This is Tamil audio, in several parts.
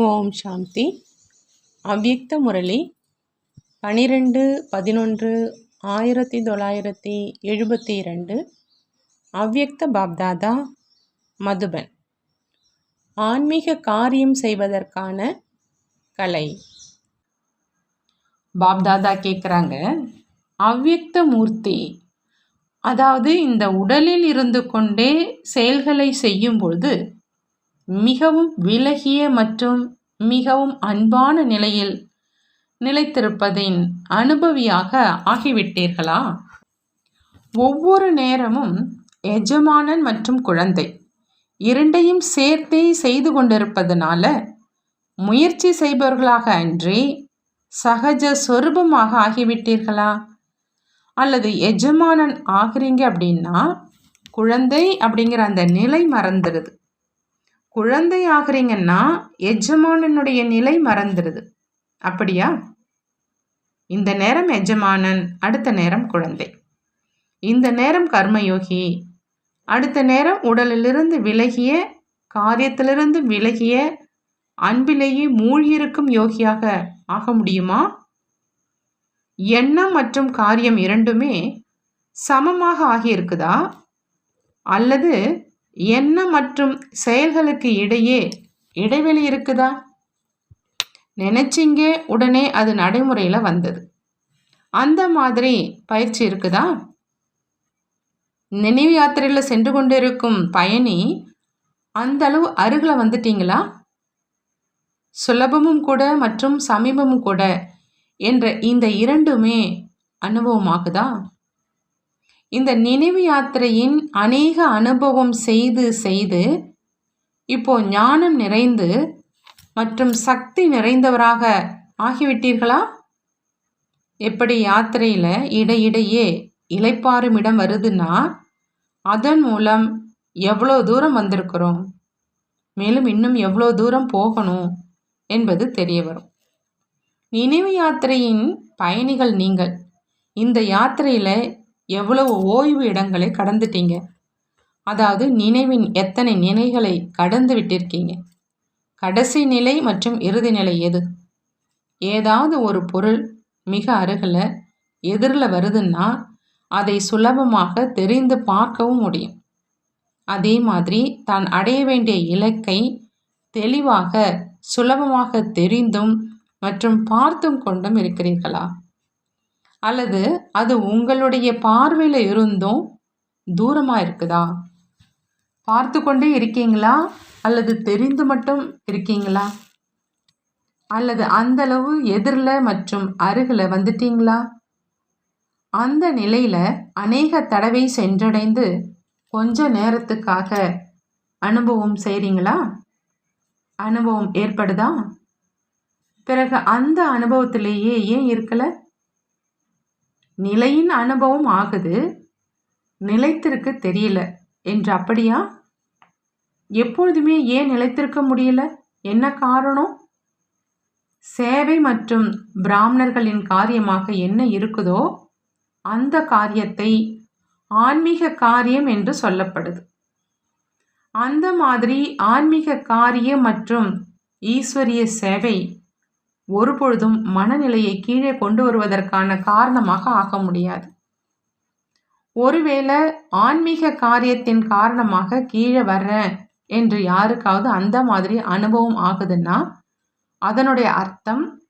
ஓம் சாந்தி. அவ்யக்த முரளி பனிரெண்டு பதினொன்று ஆயிரத்தி தொள்ளாயிரத்தி எழுபத்தி இரண்டு அவ்யக்த பாப்தாதா மதுபன். ஆன்மீக காரியம் செய்வதற்கான கலை. பாப்தாதா கேட்குறாங்க அவ்யக்த மூர்த்தி அதாவது இந்த உடலில் இருந்து கொண்டே செயல்களை செய்யும்பொழுது மிகவும் விலகிய மற்றும் மிகவும் அன்பான நிலையில் நிலைத்திருப்பதின் அனுபவியாக ஆகிவிட்டீர்களா? ஒவ்வொரு நேரமும் எஜமானன் மற்றும் குழந்தை இரண்டையும் சேர்த்தே செய்து கொண்டிருப்பதனால முயற்சி செய்பவர்களாக அன்றி சகஜ சொரூபமாக ஆகிவிட்டீர்களா? அல்லது எஜமானன் ஆகிறீங்க அப்படின்னா குழந்தை அப்படிங்கிற அந்த நிலை மறந்துடுது குழந்தை ஆகுறீங்கன்னா எஜமானனுடைய நிலை மறந்துடுது. அப்படியா? இந்த நேரம் எஜமானன் அடுத்த நேரம் குழந்தை. இந்த நேரம் கர்மயோகி. அடுத்த நேரம் உடலிலிருந்து விலகிய காரியத்திலிருந்து விலகிய அன்பிலேயே மூழ்கியிருக்கும் யோகியாக ஆக முடியுமா? எண்ணம் மற்றும் காரியம் இரண்டுமே சமமாக ஆகியிருக்குதா? அல்லது எண்ணம் மற்றும் செயல்களுக்கு இடையே இடைவெளி இருக்குதா? நினைச்சிங்க உடனே அது நடைமுறையில் வந்தது. அந்த மாதிரி பயிற்சி இருக்குதா? நினைவு யாத்திரையில் சென்று கொண்டிருக்கும் பயணி அந்த அளவு அருகில் வந்துட்டீங்களா? சுலபமும் கூட மற்றும் சமீபமும் கூட என்ற இந்த இரண்டுமே அனுபவமாகுதா? இந்த நினைவு யாத்திரையின் அநேக அனுபவம் செய்து செய்து இப்போ ஞானம் நிறைந்து மற்றும் சக்தி நிறைந்தவராக ஆகிவிட்டீர்களா? எப்படி யாத்திரையில் இடையிடையே இலைப்பாறும் இடம் வருதுன்னா அதன் மூலம் எவ்வளோ தூரம் வந்திருக்கிறோம்? மேலும் இன்னும் எவ்வளோ தூரம் போகணும் என்பது தெரிய வரும். நினைவு யாத்திரையின் பயணிகள் நீங்கள். இந்த யாத்திரையில் எவ்வளவு ஓய்வு இடங்களை கடந்துட்டீங்க? அதாவது நினைவின் எத்தனை நிலைகளை கடந்து விட்டிருக்கீங்க? கடைசி நிலை மற்றும் இறுதி நிலை எது? ஏதாவது ஒரு பொருள் மிக அருகில் எதிரில் வருதுன்னா அதை சுலபமாக தெரிந்து பார்க்கவும் முடியும். அதே மாதிரி தான் அடைய வேண்டிய இலக்கை தெளிவாக சுலபமாக தெரிந்தும் மற்றும் பார்த்தும் கொண்டும் இருக்கிறீர்களா? அல்லது அது உங்களுடைய பார்வையில் இருந்தும் தூரமாக இருக்குதா? பார்த்து கொண்டே இருக்கீங்களா? அல்லது தெரிந்து மட்டும் இருக்கீங்களா? அல்லது அந்தளவு எதிரில் மற்றும் அருகில் வந்துட்டீங்களா? அந்த நிலையில் அநேக தடவை சென்றடைந்து கொஞ்ச நேரத்துக்காக அனுபவம் செய்கிறீங்களா அனுபவம் ஏற்படுதா? பிறகு அந்த அனுபவத்திலேயே ஏன் இருக்கலை? நிலையின் அனுபவம் ஆகுது. நிலைத்திருக்க தெரியல. என்று அப்படியா? எப்பொழுதுமே ஏன் நிலைத்திருக்க முடியல? என்ன காரணம்? சேவை மற்றும் பிராமணர்களின் காரியமாக என்ன இருக்குதோ அந்த காரியத்தை ஆன்மீக காரியம் என்று சொல்லப்படுது. அந்த மாதிரி ஆன்மீக காரியம் மற்றும் ஈஸ்வரிய சேவை ஒருபொழுதும் மனநிலையை கீழே கொண்டு வருவதற்கான காரணமாக ஆக முடியாது. ஒருவேளை ஆன்மீக காரியத்தின் காரணமாக கீழே வர்றேன் என்று யாருக்காவது அந்த மாதிரி அனுபவம் ஆகுதுன்னா அதனுடைய அர்த்தம்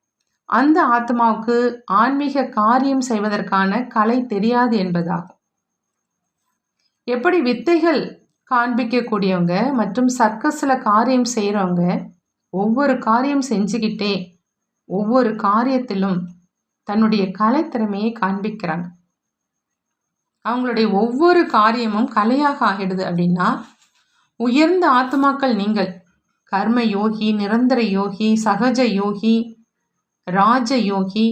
அந்த ஆத்மாவுக்கு ஆன்மீக காரியம் செய்வதற்கான கலை தெரியாது என்பதாகும். எப்படி வித்தைகள் காண்பிக்கக்கூடியவங்க மற்றும் சர்க்கஸில் காரியம் செய்கிறவங்க ஒவ்வொரு காரியம் செஞ்சுக்கிட்டே ஒவ்வொரு காரியத்திலும் தன்னுடைய கலைத்திறமையை காண்பிக்கிறாங்க. அவங்களுடைய ஒவ்வொரு காரியமும் கலையாக ஆகிடுது அப்படின்னா உயர்ந்த ஆத்மாக்கள் நீங்கள் கர்ம யோகி நிரந்தர யோகி சகஜ யோகி ராஜ யோகி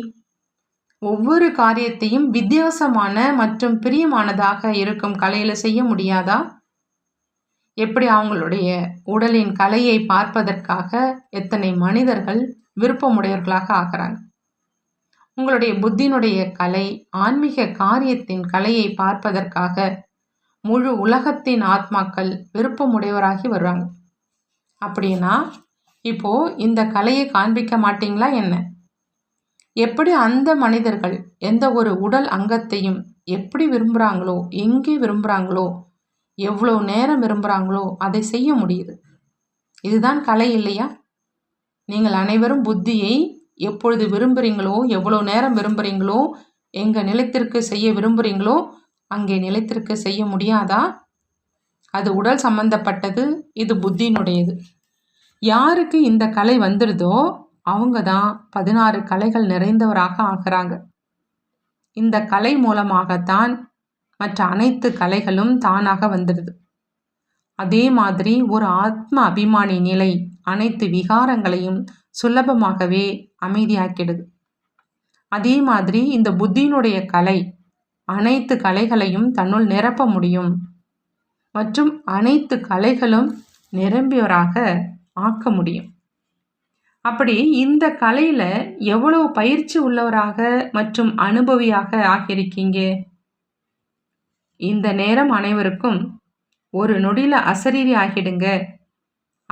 ஒவ்வொரு காரியத்தையும் வித்தியாசமான மற்றும் பிரியமானதாக இருக்கும் கலையில் செய்ய முடியாதா? எப்படி அவங்களுடைய உடலின் கலையை பார்ப்பதற்காக எத்தனை மனிதர்கள் விருப்பமுடையவர்களாக ஆகிறாங்க. உங்களுடைய புத்தினுடைய கலை ஆன்மீக காரியத்தின் கலையை பார்ப்பதற்காக முழு உலகத்தின் ஆத்மாக்கள் விருப்பமுடையவராகி வருவாங்க. அப்படின்னா இப்போ இந்த கலையை காண்பிக்க மாட்டீங்களா என்ன? எப்படி அந்த மனிதர்கள் எந்த ஒரு உடல் அங்கத்தையும் எப்படி விரும்புகிறாங்களோ எங்கே விரும்புகிறாங்களோ எவ்வளோ நேரம் விரும்புகிறாங்களோ அதை செய்ய முடியுது. இதுதான் கலை இல்லையா? நீங்கள் அனைவரும் புத்தியை எப்பொழுது விரும்புகிறீங்களோ எவ்வளோ நேரம் விரும்புகிறீங்களோ எங்கள் நிலத்திற்கு செய்ய விரும்புகிறீங்களோ அங்கே நிலத்திற்கு செய்ய முடியாதா? அது உடல் சம்பந்தப்பட்டது இது புத்தியினுடையது. யாருக்கு இந்த கலை வந்துடுதோ அவங்க தான் பதினாறு கலைகள் நிறைந்தவராக ஆகிறாங்க. இந்த கலை மூலமாகத்தான் மற்ற அனைத்து கலைகளும் தானாக வந்துடுது அதே மாதிரி ஒரு ஆத்ம அபிமானி நிலை அனைத்து விகாரங்களையும் சுலபமாகவே அமைதியாக்கிடுது. அதே மாதிரி இந்த புத்தியினுடைய கலை அனைத்து கலைகளையும் தன்னுள் நிரப்ப முடியும். மற்றும் அனைத்து கலைகளும் நிரம்பியவராக ஆக்க முடியும். அப்படி இந்த கலையில் எவ்வளவு பயிற்சி உள்ளவராக மற்றும் அனுபவியாக ஆகியிருக்கீங்க? இந்த நேரம் அனைவருக்கும் ஒரு நொடியில் அசரீரி ஆகிடுங்க.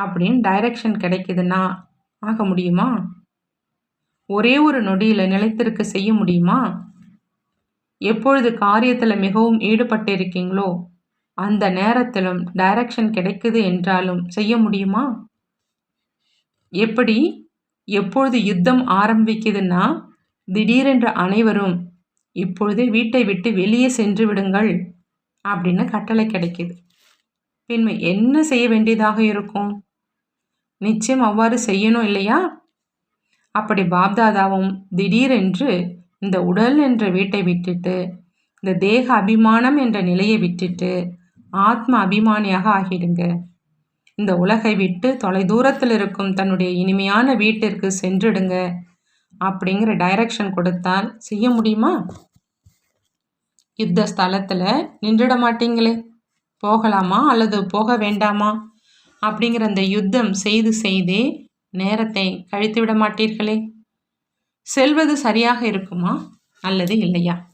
அப்படின்னு டைரக்ஷன் கிடைக்குதுன்னா ஆக முடியுமா? ஒரே ஒரு நொடியில் நிலைத்திருக்க செய்ய முடியுமா? எப்பொழுது காரியத்தில் மிகவும் ஈடுபட்டு இருக்கீங்களோ அந்த நேரத்திலும் டைரக்ஷன் கிடைக்குது என்றாலும் செய்ய முடியுமா? எப்படி? எப்பொழுது யுத்தம் ஆரம்பிக்குதுன்னா திடீரென்று அனைவரும் இப்பொழுதே வீட்டை விட்டு வெளியே சென்று விடுங்கள் அப்படின்னு கட்டளை கிடைக்கிது. பின்மை என்ன செய்ய வேண்டியதாக இருக்கும்? நிச்சயம் அவ்வாறு செய்யணும் இல்லையா? அப்படி பாப்தாதாவும் திடீரென்று இந்த உடல் என்ற வீட்டை விட்டுட்டு இந்த தேக அபிமானம் என்ற நிலையை விட்டுட்டு ஆத்ம அபிமானியாக ஆகிடுங்க. இந்த உலகை விட்டு தொலை தூரத்தில் இருக்கும் தன்னுடைய இனிமையான வீட்டிற்கு சென்றுடுங்க. அப்படிங்கிற டைரக்ஷன் கொடுத்தால் செய்ய முடியுமா? யுத்த ஸ்தலத்தில் நின்றுட மாட்டீங்களே. போகலாமா அல்லது போக வேண்டாமா? அப்படிங்கிற அந்த யுத்தம் செய்து செய்தே நேரத்தை கழித்து விட மாட்டீர்களே? செல்வது சரியாக இருக்குமா? அல்லது இல்லையா?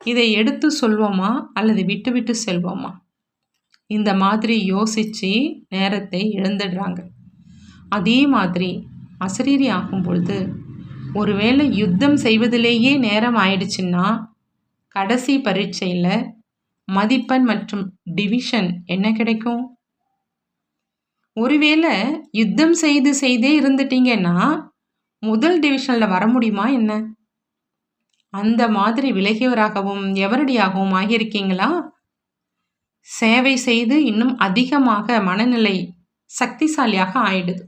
இதை எடுத்து சொல்வோமா? அல்லது விட்டு விட்டு செல்வோமா? இந்த மாதிரி யோசித்து நேரத்தை இழந்துடுறாங்க. அதே மாதிரி அசரீரி ஆகும் பொழுது ஒருவேளை யுத்தம் செய்வதிலேயே நேரம் ஆயிடுச்சுன்னா கடைசி பரீட்சையில் மதிப்பெண் மற்றும் டிவிஷன் என்ன கிடைக்கும்? ஒருவேளை யுத்தம் செய்து செய்தே இருந்துட்டீங்கன்னா முதல் டிவிஷனில் வர முடியுமா என்ன? அந்த மாதிரி விலகியவராகவும் எவரடியாகவும் ஆகியிருக்கீங்களா? சேவை செய்து இன்னும் அதிகமாக மனநிலை சக்திசாலியாக ஆயிடுது.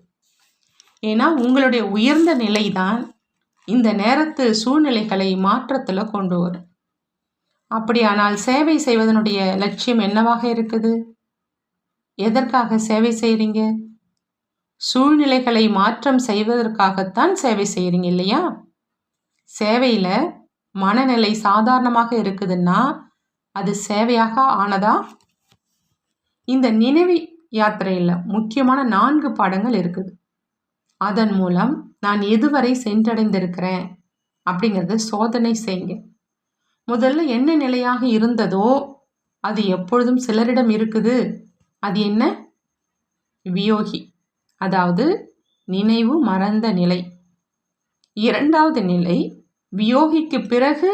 ஏன்னா உங்களுடைய உயர்ந்த நிலை தான் இந்த நேரத்து சூழ்நிலைகளை மாற்றத்தில் கொண்டு வரும். அப்படியானால் சேவை செய்வதனுடைய லட்சியம் என்னவாக இருக்குது? எதற்காக சேவை செய்கிறீங்க சூழ்நிலைகளை மாற்றம் செய்வதற்காகத்தான் சேவை செய்கிறீங்க இல்லையா? சேவையில் மனநிலை சாதாரணமாக இருக்குதுன்னா அது சேவையாக ஆனதா? இந்த நினைவு யாத்திரையில் முக்கியமான நான்கு பாடங்கள் இருக்குது. அதன் மூலம் நான் எதுவரை சென்றடைந்திருக்கிறேன் அப்படிங்கிறத சோதனை செய்யுங்க. முதல்ல என்ன நிலையாக இருந்ததோ அது எப்பொழுதும் சிலரிடம் இருக்குது. அது என்ன? வியோகி. அதாவது நினைவு மறந்த நிலை. இரண்டாவது நிலை வியோகிக்கு பிறகு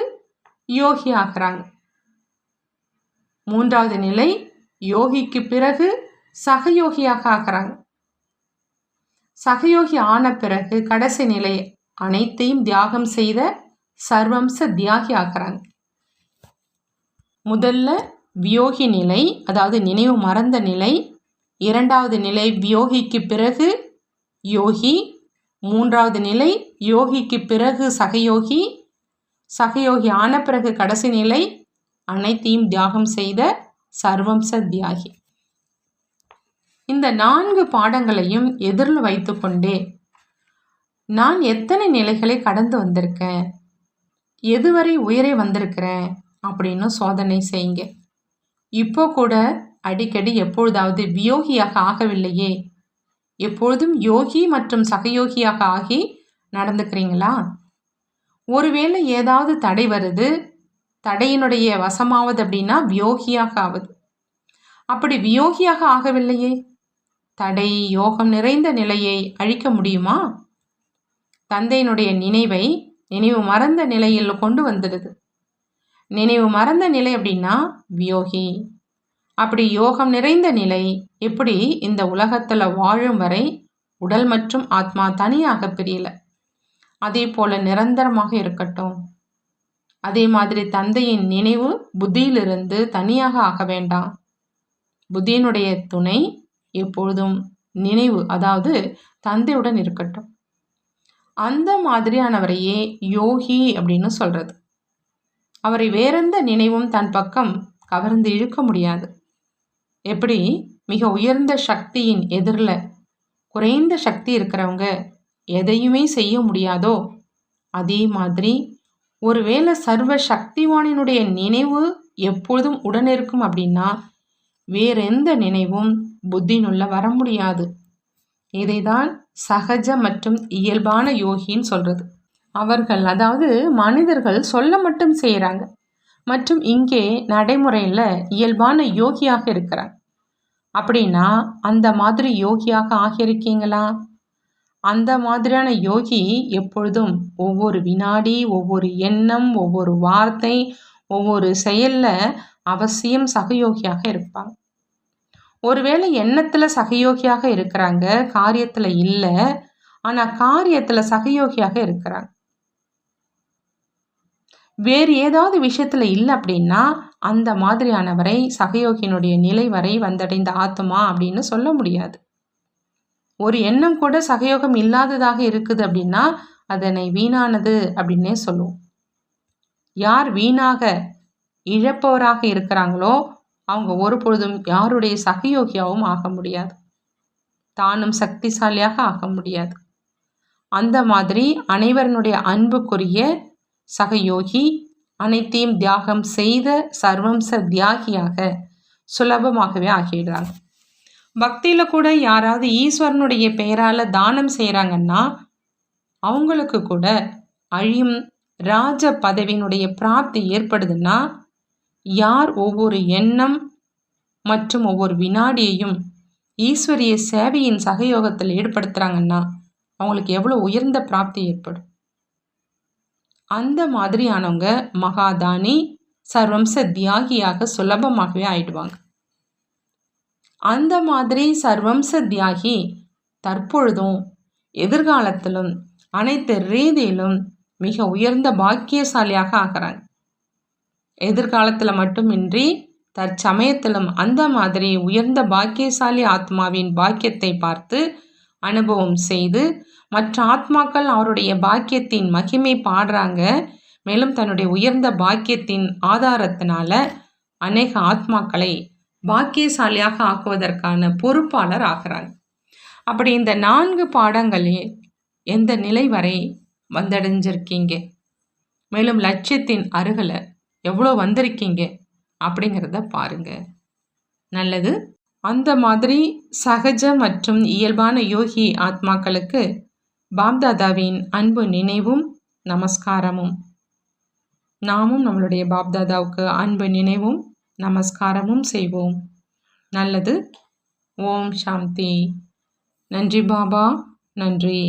யோகி ஆகிறாங்க. மூன்றாவது நிலை யோகிக்கு பிறகு சகயோகியாக ஆகிறாங்க. சகயோகி ஆன பிறகு கடைசி நிலை அனைத்தையும் தியாகம் செய்த சர்வம்ச தியாகி ஆகிறாங்க. முதல்ல வியோகி நிலை அதாவது நினைவு மறந்த நிலை. இரண்டாவது நிலை வியோகிக்கு பிறகு யோகி. மூன்றாவது நிலை யோகிக்கு பிறகு சகயோகி. சகயோகி ஆன பிறகு கடைசி நிலை அனைத்தையும் தியாகம் செய்த சர்வம்ச தியாகி. இந்த நான்கு பாடங்களையும் எதிரில் வைத்துக்கொண்டே நான் எத்தனை நிலைகளை கடந்து வந்திருக்கேன்? எதுவரை உயரே வந்திருக்கிறேன்? அப்படின்னு சோதனை செய்யுங்க. இப்போ கூட அடிக்கடி எப்பொழுதாவது வியோகியாக ஆகவில்லையே? எப்பொழுதும் யோகி மற்றும் சகயோகியாக ஆகி நடந்துக்கிறீங்களா? ஒருவேளை ஏதாவது தடை வருது தடையினுடைய வசமாவது அப்படின்னா வியோகியாக ஆகுது அப்படி வியோகியாக ஆகவில்லையே? தடை யோகம் நிறைந்த நிலையை அழிக்க முடியுமா? தந்தையினுடைய நினைவை நினைவு மறந்த நிலையில் கொண்டு வந்துடுது. நினைவு மறந்த நிலை அப்படின்னா வியோகி. அப்படி யோகம் நிறைந்த நிலை எப்படி இந்த உலகத்தில் வாழும் வரை உடல் மற்றும் ஆத்மா தனியாக பிரியல. அதே போல நிரந்தரமாக இருக்கட்டும். அதே மாதிரி தந்தையின் நினைவு புத்தியிலிருந்து தனியாக ஆக வேண்டாம். புத்தியினுடைய துணை எப்பொழுதும் நினைவு அதாவது தந்தையுடன் இருக்கட்டும். அந்த மாதிரியானவரையே யோகி அப்படின்னு சொல்றது. அவரை வேறெந்த நினைவும் தன் பக்கம் கவர்ந்து இழுக்க முடியாது. எப்படி? மிக உயர்ந்த சக்தியின் எதிரில் குறைந்த சக்தி இருக்கிறவங்க எதையுமே செய்ய முடியாதோ அதே மாதிரி ஒருவேளை சர்வ சக்திவானினுடைய நினைவு எப்பொழுதும் உடன் இருக்கும் அப்படின்னா வேறெந்த நினைவும் புத்தினுள்ள வர முடியாது. இதைதான் சகஜ மற்றும் இயல்பான யோகின்னு சொல்கிறது அவர்கள் அதாவது மனிதர்கள் சொல்ல மட்டும் செய்கிறாங்க. மற்றும் இங்கே நடைமுறையில் இயல்பான யோகியாக இருக்கிறாங்க அப்படின்னா அந்த மாதிரி யோகியாக ஆகியிருக்கீங்களா? அந்த மாதிரியான யோகி எப்பொழுதும் ஒவ்வொரு வினாடி ஒவ்வொரு எண்ணம் ஒவ்வொரு வார்த்தை ஒவ்வொரு செயலில் அவசியம் சகயோகியாக இருப்பாங்க. ஒருவேளை எண்ணத்தில் சகயோகியாக இருக்கிறாங்க காரியத்தில் இல்லை ஆனால் காரியத்தில் சகயோகியாக இருக்கிறாங்க. வேறு ஏதாவது விஷயத்தில் இல்லை அப்படின்னா அந்த மாதிரியானவரை சகயோகியினுடைய நிலை வரை வந்தடைந்த ஆத்மா அப்படின்னு சொல்ல முடியாது. ஒரு எண்ணம் கூட சகயோகம் இல்லாததாக இருக்குது அப்படின்னா அதனை வீணானது அப்படின்னே சொல்லுவோம். யார் வீணாக இழப்பவராக இருக்கிறாங்களோ அவங்க ஒரு பொழுதும் யாருடைய சகயோகியாவும் ஆக முடியாது. தானும் சக்திசாலியாக ஆக முடியாது. அந்த மாதிரி அனைவரனுடைய அன்புக்குரிய சகயோகி அனைத்தையும் தியாகம் செய்த சர்வம்ச தியாகியாக சுலபமாகவே ஆகிடுறாங்க. பக்தியில் கூட யாராவது ஈஸ்வரனுடைய பெயரால் தானம் செய்கிறாங்கன்னா அவங்களுக்கு கூட அழியும் ராஜ பதவியினுடைய பிராப்தி ஏற்படுதுன்னா யார் ஒவ்வொரு எண்ணம் மற்றும் ஒவ்வொரு வினாடியையும் ஈஸ்வரிய சேவையின் சகயோகத்தில் ஈடுபடுத்துகிறாங்கன்னா அவங்களுக்கு எவ்வளோ உயர்ந்த பிராப்தி ஏற்படும். அந்த மாதிரியானவங்க மகாதானி சர்வம்ச தியாகியாக சுலபமாகவே ஆயிடுவாங்க. அந்த மாதிரி சர்வம்ச தியாகி தற்பொழுதும் எதிர்காலத்திலும் அனைத்து ரீதியிலும் மிக உயர்ந்த பாக்கியசாலியாக ஆகிறாங்க. எதிர்காலத்தில் மட்டுமின்றி தற்சமயத்திலும் அந்த மாதிரி உயர்ந்த பாக்கியசாலி ஆத்மாவின் பாக்கியத்தை பார்த்து அனுபவம் செய்து மற்ற ஆத்மாக்கள் அவருடைய பாக்கியத்தின் மகிமை பாடுறாங்க. மேலும் தன்னுடைய உயர்ந்த பாக்கியத்தின் ஆதாரத்தினால அநேக ஆத்மாக்களை பாக்கியசாலியாக ஆக்குவதற்கான பொறுப்பாளர் ஆகிறாங்க அப்படி இந்த நான்கு பாடங்களில் எந்த நிலை வரை வந்தடைஞ்சிருக்கீங்க? மேலும் லட்சியத்தின் அருகில் எவ்வளோ வந்திருக்கீங்க? அப்படிங்கிறத பாருங்கள் நல்லது. அந்த மாதிரி சகஜ மற்றும் இயல்பான யோகி ஆத்மாக்களுக்கு பாப்தாதாவின் அன்பு நினைவும் நமஸ்காரமும். நாமும் நம்மளுடைய பாப்தாதாவுக்கு அன்பு நினைவும் நமஸ்காரமும் செய்வோம். நல்லது. ஓம் சாந்தி. நன்றி பாபா. நன்றி.